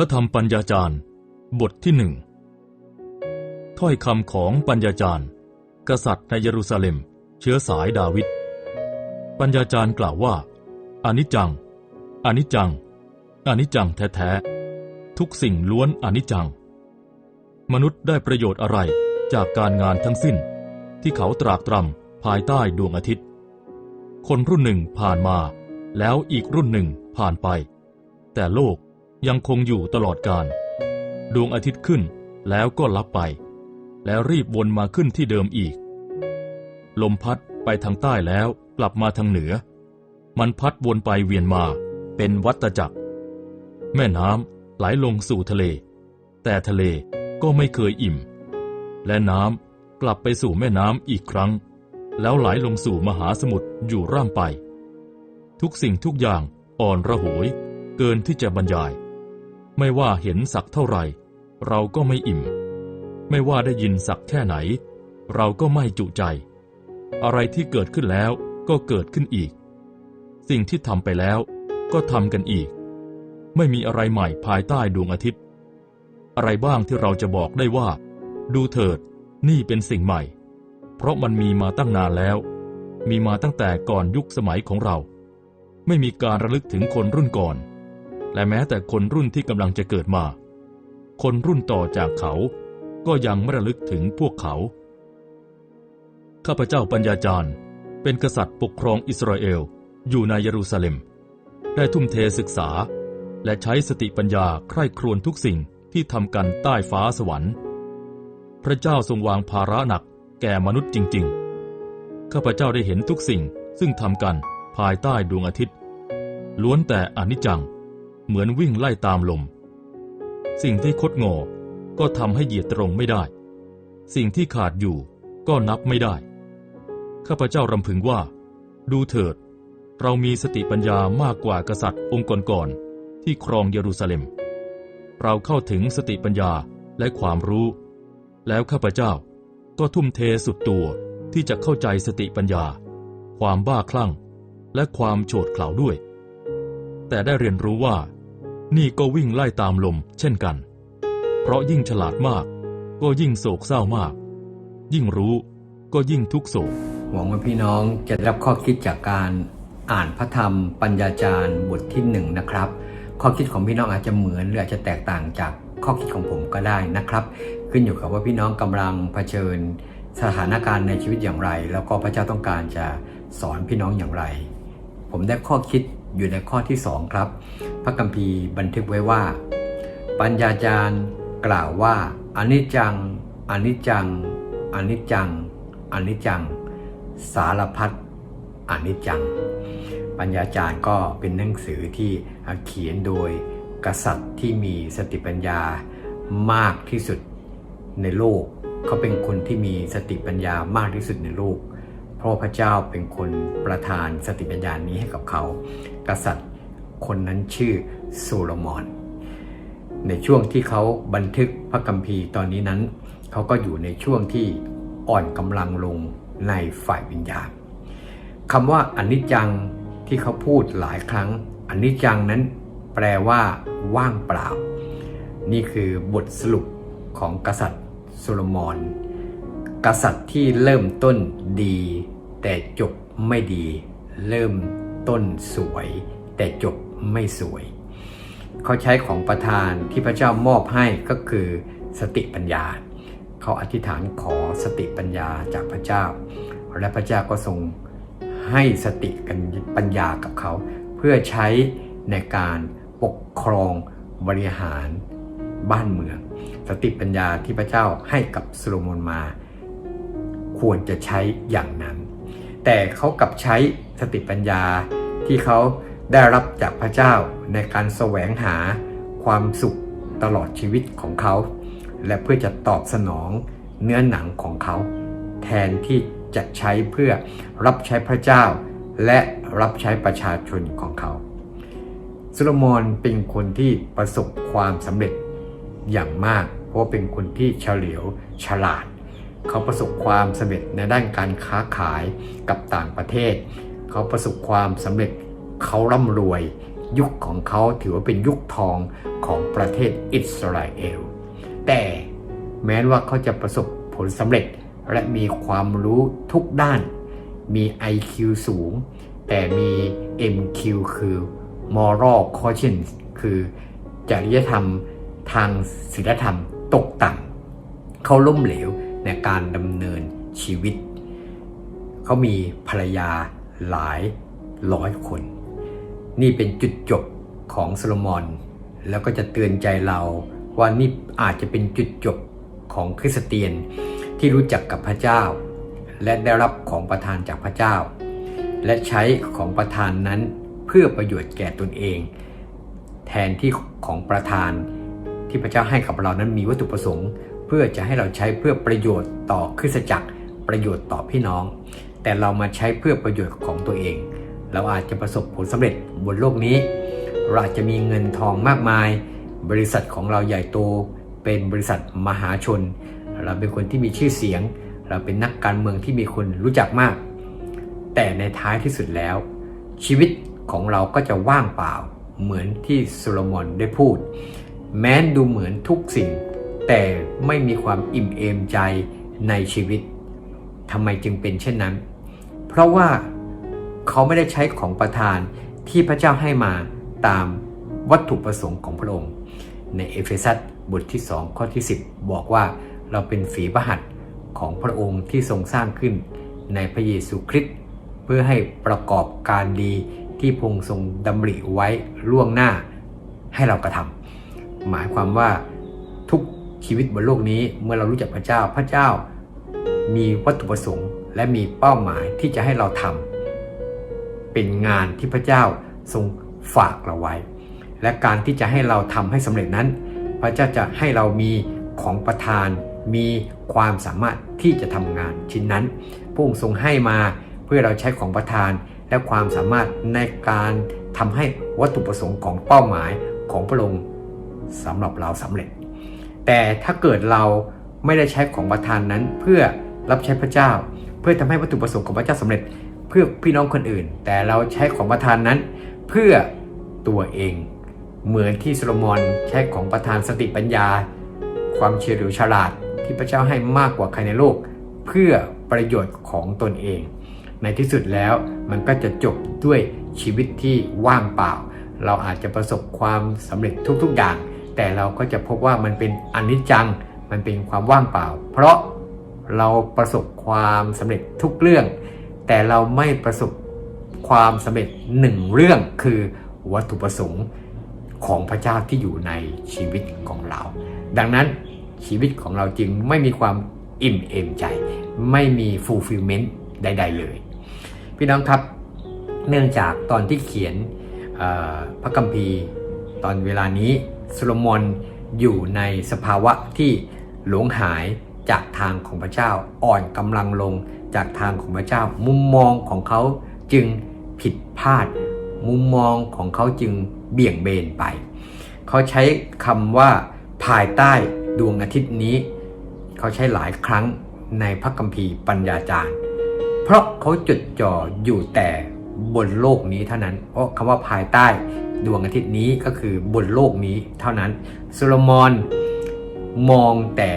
พระธรรมปัญญาจารย์ บทที่หนึ่งถ้อยคำของปัญญาจารย์ กษัตริย์ในเยรูซาเล็ม เชื้อสายดาวิดปัญญาจารย์กล่าวว่าอานิจจังอานิจจังอานิจจังแท้ๆทุกสิ่งล้วนอานิจจัง มนุษย์ได้ประโยชน์อะไรจากการงานทั้งสิ้น ที่เขาตรากตรำภายใต้ดวงอาทิตย์ คนรุ่นหนึ่งผ่านมา แล้วอีกรุ่นหนึ่งผ่านไป แต่โลก ยังคงอยู่ตลอดกาลดวงอาทิตย์ขึ้นแล้วก็ลับไป แล้วรีบวนมาขึ้นที่เดิมอีก ลมพัดไปทางใต้แล้วกลับมาทางเหนือ มันพัดวนไปเวียนมาเป็นวัฏจักร แม่น้ำไหลลงสู่ทะเล แต่ทะเลก็ไม่เคยอิ่ม และน้ำกลับไปสู่แม่น้ำอีกครั้ง แล้วไหลลงสู่มหาสมุทรอยู่ร่ำไป ทุกสิ่งทุกอย่างอ่อนระหวยเกินที่จะบรรยาย ไม่ว่าเห็นสักเท่าไหร่ เราก็ไม่อิ่ม ไม่ว่าได้ยินสักแค่ไหน เราก็ไม่จุใจ อะไรที่เกิดขึ้นแล้วก็เกิดขึ้นอีก สิ่งที่ทำไปแล้วก็ทำกันอีก ไม่มีอะไรใหม่ภายใต้ดวงอาทิตย์ อะไรบ้างที่เราจะบอกได้ว่า ดูเถิด นี่เป็นสิ่งใหม่ เพราะมันมีมาตั้งนานแล้ว มีมาตั้งแต่ก่อนยุคสมัยของเรา ไม่มีการระลึกถึงคนรุ่นก่อน และแม้แต่คนรุ่นที่กำลังจะเกิดมา คนรุ่นต่อจากเขา ก็ยังไม่ระลึกถึงพวกเขา ข้าพเจ้าปัญญาจารย์ เป็นกษัตริย์ปกครองอิสราเอลอยู่ในเยรูซาเล็ม ได้ทุ่มเทศึกษา และใช้สติปัญญาใคร่ครวญทุกสิ่งที่ทำกันใต้ฟ้าสวรรค์ พระเจ้าทรงวางภาระหนักแก่มนุษย์จริง ๆ ข้าพเจ้าได้เห็นทุกสิ่งซึ่งทำกันภายใต้ดวงอาทิตย์ ล้วนแต่อนิจจัง เหมือนวิ่งไล่ตามลม สิ่งที่คดงอ ก็ทำให้เหยียดตรงไม่ได้ สิ่งที่ขาดอยู่ก็นับไม่ได้ ข้าพเจ้ารำพึงว่า ดูเถิด เรามีสติปัญญามากกว่ากษัตริย์องค์ก่อนๆที่ครองเยรูซาเล็ม เราเข้าถึงสติปัญญาและความรู้ แล้วข้าพเจ้าก็ทุ่มเทสุดตัวที่จะเข้าใจสติปัญญา ความบ้าคลั่ง และความโฉดเขลาด้วย แต่ได้เรียนรู้ว่า นี่ก็วิ่งไล่ตามลมเช่นกัน เพราะยิ่งฉลาดมาก ก็ยิ่งโศกเศร้ามาก ยิ่งรู้ก็ยิ่งทุกโศก หวังว่าพี่น้องจะได้รับข้อคิดจากการอ่านพระธรรม ปัญญาจารย์บทที่หนึ่งนะครับ ข้อคิดของพี่น้องอาจจะเหมือนหรืออาจจะแตกต่างจากข้อคิดของผมก็ได้นะครับ ขึ้นอยู่กับว่าพี่น้องกำลังเผชิญสถานการณ์ในชีวิตอย่างไร แล้วก็พระเจ้าต้องการจะสอนพี่น้องอย่างไร ผมได้ข้อคิด อยู่ในข้อที่สองครับ พระคัมภีร์บันทึกไว้ว่า ปัญญาจารย์กล่าวว่าอนิจจังอนิจจังอนิจจังอนิจจัง สารพัดอนิจจัง ปัญญาจารย์ก็เป็นหนังสือที่เขียนโดยกษัตริย์ที่มีสติปัญญามากที่สุดในโลก เขาเป็นคนที่มีสติปัญญามากที่สุดในโลก เพราะพระเจ้าเป็นคนประทานสติปัญญานี้ให้กับเขา กษัตริย์ คนนั้นชื่อโซโลมอน ในช่วงที่เขาบันทึกพระคัมภีร์ตอนนี้นั้น เขาก็อยู่ในช่วงที่อ่อนกำลังลงในฝ่ายวิญญาณคำว่าอนิจจังที่เขาพูดหลายครั้งอนิจจังนั้นแปลว่าว่างเปล่า นี่คือบทสรุปของกษัตริย์โซโลมอน กษัตริย์ที่เริ่มต้นดี แต่จบไม่ดี เริ่ม ต้นสวย แต่จบไม่สวย เขาใช้ของประทานที่พระเจ้ามอบให้ก็คือสติปัญญา เขาอธิษฐานขอสติปัญญาจากพระเจ้า และพระเจ้าก็ทรงให้สติกันปัญญากับเขา เพื่อใช้ในการปกครองบริหารบ้านเมือง สติปัญญาที่พระเจ้าให้กับโซโลมอนมา ควรจะใช้อย่างนั้น แต่เขากลับใช้สติปัญญา ที่เขาได้รับจากพระเจ้าในการแสวงหาความสุขตลอดชีวิตของเขา และเพื่อจะตอบสนองเนื้อหนังของเขา แทนที่จะใช้เพื่อรับใช้พระเจ้า และรับใช้ประชาชนของเขาซโลมอนเป็นคนที่ประสบความสำเร็จอย่างมาก เพราะเป็นคนที่เฉลียวฉลาด เขาประสบความสำเร็จในด้านการค้าขายกับต่างประเทศ เขาประสบความสำเร็จเขาร่ำรวย ยุคของเขาถือว่าเป็นยุคทองของประเทศอิสราเอล แต่แม้ว่าเขาจะประสบผลสำเร็จและมีความรู้ทุกด้าน มี IQ สูง แต่มี MQ คือ moral quotient คือจริยธรรมทางศีลธรรมตกต่ำเขาล้มเหลวในการดำเนินชีวิต เขามีภรรยา หลายร้อยคน นี่เป็นจุดจบของโซโลมอน แล้วก็จะเตือนใจเราว่านี่อาจจะเป็นจุดจบของคริสเตียนที่รู้จักกับพระเจ้า และได้รับของประทานจากพระเจ้า และใช้ของประทานนั้นเพื่อประโยชน์แก่ตนเอง แทนที่ของประทานที่พระเจ้าให้กับเรานั้นมีวัตถุประสงค์ เพื่อจะให้เราใช้เพื่อประโยชน์ต่อคริสตจักรประโยชน์ต่อพี่น้อง แต่เรามาใช้เพื่อประโยชน์ของตัวเอง เราอาจจะประสบผลสำเร็จบนโลกนี้ เราอาจจะมีเงินทองมากมาย บริษัทของเราใหญ่โต เป็นบริษัทมหาชน เราเป็นคนที่มีชื่อเสียง เราเป็นนักการเมืองที่มีคนรู้จักมาก แต่ในท้ายที่สุดแล้ว ชีวิตของเราก็จะว่างเปล่า เหมือนที่โซโลมอนได้พูด แม้นดูเหมือนทุกสิ่ง แต่ไม่มีความอิ่มเอมใจในชีวิตทำไมจึงเป็นเช่นนั้น ราะว่าเขาไม่ได้ใช้ของประทานที่พระเจ้าให้มาตามวัตถุประสงค์ของพระองค์ ในเอเฟซัสบทที่ 2 ข้อที่ 10 บอกว่าเราเป็นฝีพระหัตถ์ของพระองค์ที่ทรงสร้างขึ้นในพระเยซูคริสต์เพื่อให้ประกอบการดีที่พงค์ทรงดำริไว้ล่วงหน้าให้เรากระทำหมายความว่าทุกชีวิตบนโลกนี้เมื่อเรารู้จักพระเจ้าพระเจ้ามีวัตถุประสงค์ และมีเป้าหมายที่จะให้เราทำเป็นงานที่พระเจ้าทรงฝากเราไว้ และการที่จะให้เราทำให้สำเร็จนั้น พระเจ้าจะให้เรามีของประทาน มีความสามารถที่จะทำงานชิ้นนั้นพระองค์ทรงให้มาเพื่อเราใช้ของประทานและความสามารถในการทำให้วัตถุประสงค์ของเป้าหมายของพระองค์สำหรับเราสำเร็จ แต่ถ้าเกิดเราไม่ได้ใช้ของประทานนั้นเพื่อรับใช้พระเจ้า เพื่อทำให้วัตถุประสงค์ของพระเจ้าสำเร็จเพื่อพี่น้องคนอื่น แต่เราใช้ของประทานนั้น เพื่อตัวเอง เหมือนที่โซโลมอนใช้ของประทานสติปัญญา ความเฉลียวฉลาดที่พระเจ้าให้มากกว่าใครในโลก เพื่อประโยชน์ของตนเอง ในที่สุดแล้วมันก็จะจบด้วยชีวิตที่ว่างเปล่า เราอาจจะประสบความสำเร็จทุกๆอย่าง แต่เราก็จะพบว่ามันเป็นอนิจจังมันเป็นความว่างเปล่า เพราะ เราประสบความสำเร็จทุกเรื่อง แต่เราไม่ประสบความสำเร็จหนึ่งเรื่องคือวัตถุประสงค์ของพระเจ้าที่อยู่ในชีวิตของเรา ดังนั้นชีวิตของเราจึงไม่มีความอิ่มเอมใจ ไม่มี fulfillment ใด ๆ เลย พี่น้องครับเนื่องจากตอนที่เขียนพระคัมภีร์ตอนเวลานี้โซโลมอนอยู่ในสภาวะที่หลงหาย จากทางของพระเจ้าอ่อนกำลังลงจากทางของพระเจ้า มุมมองของเขาจึงผิดพลาด มุมมองของเขาจึงเบี่ยงเบนไป เขาใช้คำว่าภายใต้ดวงอาทิตย์นี้ เขาใช้หลายครั้งในพระคัมภีร์ปัญญาจารย์ เพราะเขาจดจ่ออยู่แต่บนโลกนี้เท่านั้น เพราะคำว่าภายใต้ดวงอาทิตย์นี้ก็คือบนโลกนี้เท่านั้นโซโลมอนมองแต่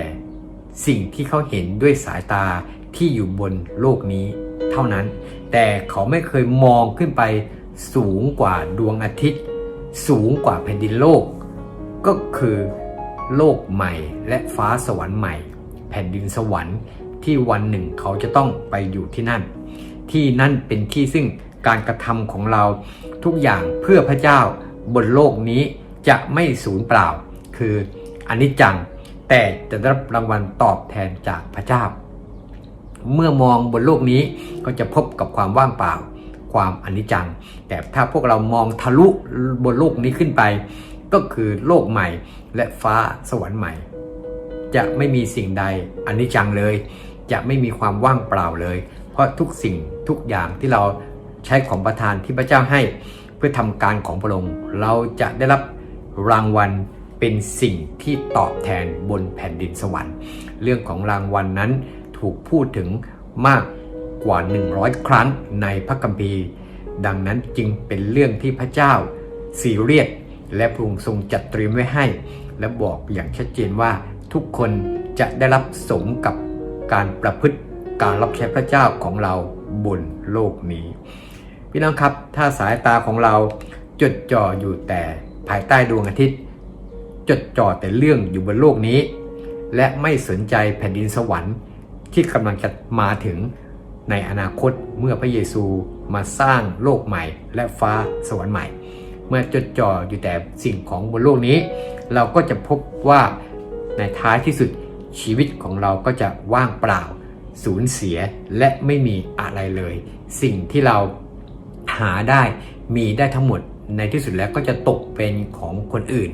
สิ่งที่เขาเห็นด้วยสายตาที่อยู่บนโลกนี้เท่านั้น แต่เขาไม่เคยมองขึ้นไปสูงกว่าดวงอาทิตย์ สูงกว่าแผ่นดินโลก ก็คือโลกใหม่และฟ้าสวรรค์ใหม่ แผ่นดินสวรรค์ที่วันหนึ่งเขาจะต้องไปอยู่ที่นั่น ที่นั่นเป็นที่ซึ่งการกระทำของเราทุกอย่างเพื่อพระเจ้าบนโลกนี้จะไม่สูญเปล่า คืออนิจจัง แต่จะได้รับรางวัลตอบแทนจากพระเจ้า เมื่อมองบนโลกนี้ก็จะพบกับความว่างเปล่า ความอนิจจัง แต่ถ้าพวกเรามองทะลุบนโลกนี้ขึ้นไป ก็คือโลกใหม่และฟ้าสวรรค์ใหม่ จะไม่มีสิ่งใดอนิจจังเลย จะไม่มีความว่างเปล่าเลย เพราะทุกสิ่งทุกอย่างที่เราใช้ของประทานที่พระเจ้าให้ เพื่อทำการของพระองค์เราจะได้รับรางวัล เป็นสิ่งที่ตอบแทนบนแผ่นดินสวรรค์ เรื่องของรางวัลนนั้นถูกพูดถึงมากกว่า 100 ครั้งในพระคัมภีร์ ดังนั้นจึงเป็นเรื่องที่พระเจ้าซีเรียสและพระองค์ทรงจัดเตรียมไว้ให้ และบอกอย่างชัดเจนว่าทุกคนจะได้รับสมกับการประพฤติการรับใช้พระเจ้าของเราบนโลกนี้ พี่น้องครับถ้าสายตาของเราจดจ่ออยู่แต่ภายใต้ดวงอาทิตย์ จดจ่อแต่เรื่องอยู่บนโลกนี้ และไม่สนใจแผ่นดินสวรรค์ที่กำลังจะมาถึงในอนาคตเมื่อพระเยซูมาสร้างโลกใหม่ และฟ้าสวรรค์ใหม่ เมื่อจดจ่ออยู่แต่สิ่งของบนโลกนี้ เราก็จะพบว่าในท้ายที่สุดชีวิตของเราก็จะว่างเปล่า สูญเสียและไม่มีอะไรเลย สิ่งที่เราหาได้มีได้ทั้งหมดในที่สุดแล้วก็จะตกเป็นของคนอื่น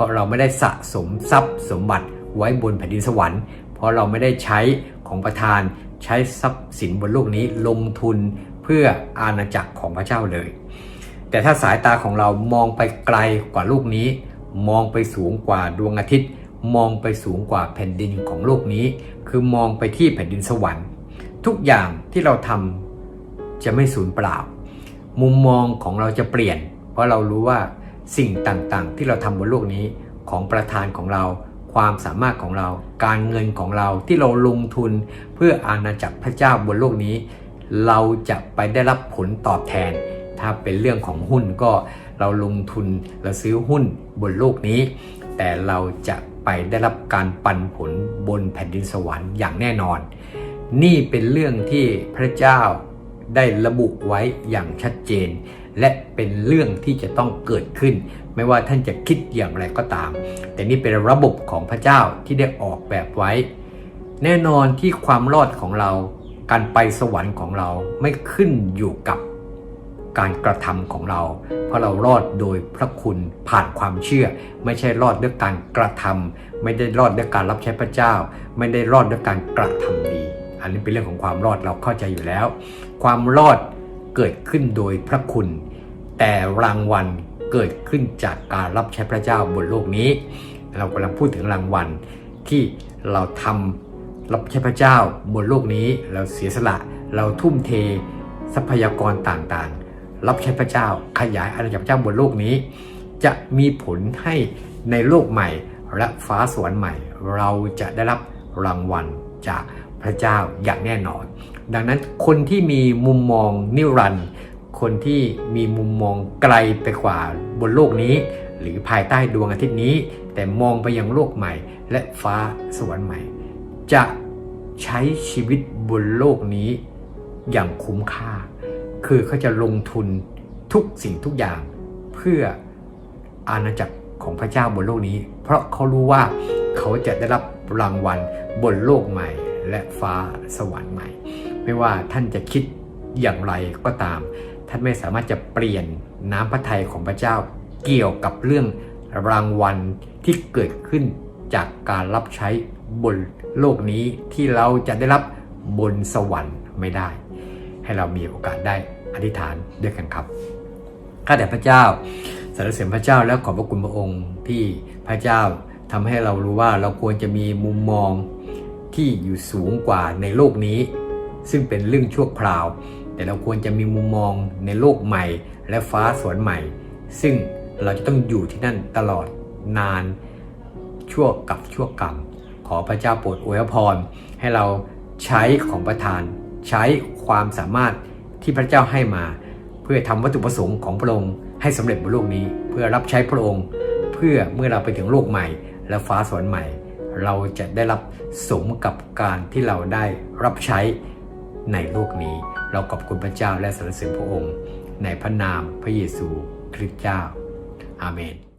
ราะเราไม่ได้สะสมทรัพย์สมบัติไว้บนแผ่นดินสวรรค์ เพราะเราไม่ได้ใช้ของประทานใช้ทรัพย์สินบนโลกนี้ลงทุนเพื่ออาณาจักรของพระเจ้าเลย แต่ถ้าสายตาของเรามองไปไกลกว่าโลกนี้ มองไปสูงกว่าดวงอาทิตย์ มองไปสูงกว่าแผ่นดินของโลกนี้ คือมองไปที่แผ่นดินสวรรค์ ทุกอย่างที่เราทำจะไม่สูญเปล่า มุมมองของเราจะเปลี่ยน เพราะเรารู้ว่า สิ่งต่างๆ ที่เราทำบนโลกนี้ของประธานของเรา ความสามารถของเรา การเงินของเราที่เราลงทุนเพื่ออาณาจักรพระเจ้าบนโลกนี้ เราจะไปได้รับผลตอบแทน ถ้าเป็นเรื่องของหุ้นก็เราลงทุนเราซื้อหุ้นบนโลกนี้ แต่เราจะไปได้รับการปันผลบนแผ่นดินสวรรค์อย่างแน่นอน นี่เป็นเรื่องที่พระเจ้า ได้ระบุไว้อย่างชัดเจน และเป็นเรื่องที่จะต้องเกิดขึ้น ไม่ว่าท่านจะคิดอย่างไรก็ตาม แต่นี่เป็นระบบของพระเจ้าที่ได้ออกแบบไว้ แน่นอนที่ความรอดของเราการไปสวรรค์ของเราไม่ขึ้นอยู่กับการกระทำของเรา เพราะเรารอดโดยพระคุณผ่านความเชื่อ ไม่ใช่รอดด้วยการกระทำไม่ได้รอดด้วยการรับใช้พระเจ้า ไม่ได้รอดด้วยการกระทำดี อันนี้เป็นเรื่องของความรอดเราเข้าใจอยู่แล้ว ความรอดเกิดขึ้นโดยพระคุณ แต่รางวัลเกิดขึ้นจากการรับใช้พระเจ้าบนโลกนี้ เรากำลังพูดถึงรางวัลที่เราทำรับใช้พระเจ้าบนโลกนี้ เราเสียสละเราทุ่มเททรัพยากรต่างๆ รับใช้พระเจ้าขยายอาณาจักรพระเจ้าบนโลกนี้ จะมีผลให้ในโลกใหม่และฟ้าสวรรค์ใหม่ เราจะได้รับรางวัลจาก พระเจ้าอย่างแน่นอน ดังนั้นคนที่มีมุมมองนิรันดร์คนที่มีมุมมองไกลไปกว่าบนโลกนี้ หรือภายใต้ดวงอาทิตย์นี้ แต่มองไปยังโลกใหม่ และฟ้าสวรรค์ใหม่ จะใช้ชีวิตบนโลกนี้อย่างคุ้มค่า คือเขาจะลงทุนทุกสิ่งทุกอย่างเพื่ออาณาจักรของพระเจ้าบนโลกนี้ เพราะเขารู้ว่าเขาจะได้รับรางวัลบนโลกใหม่ และฟ้าสวรรค์ใหม่ ไม่ว่าท่านจะคิดอย่างไรก็ตาม ท่านไม่สามารถจะเปลี่ยนน้ำพระทัยของพระเจ้าเกี่ยวกับเรื่องรางวัลที่เกิดขึ้นจากการรับใช้บนโลกนี้ที่เราจะได้รับบนสวรรค์ไม่ได้ ให้เรามีโอกาสได้อธิษฐานด้วยกันครับข้าแต่พระเจ้าสรรเสริญพระเจ้าแล้วขอบพระคุณพระองค์ที่พระเจ้าทำให้เรารู้ว่าเราควรจะมีมุมมอง ที่อยู่สูงกว่าในโลกนี้ ซึ่งเป็นเรื่องชั่วคราว แต่เราควรจะมีมุมมองในโลกใหม่ และฟ้าสวรรค์ใหม่ ซึ่งเราจะต้องอยู่ที่นั่นตลอดนานชั่วกับชั่วกรรม ขอพระเจ้าโปรดอวยพร ให้เราใช้ของประทาน ใช้ความสามารถที่พระเจ้าให้มา เพื่อทำวัตถุประสงค์ของพระองค์ให้สำเร็จบนโลกนี้ เพื่อรับใช้พระองค์ เพื่อเมื่อเราไปถึงโลกใหม่ และฟ้าสวรรค์ใหม่ เราจะได้รับสมกับการที่เราได้รับใช้ในโลกนี้ เราขอบคุณพระเจ้าและสรรเสริญพระองค์ ในพระนามพระเยซูคริสต์เจ้า อาเมน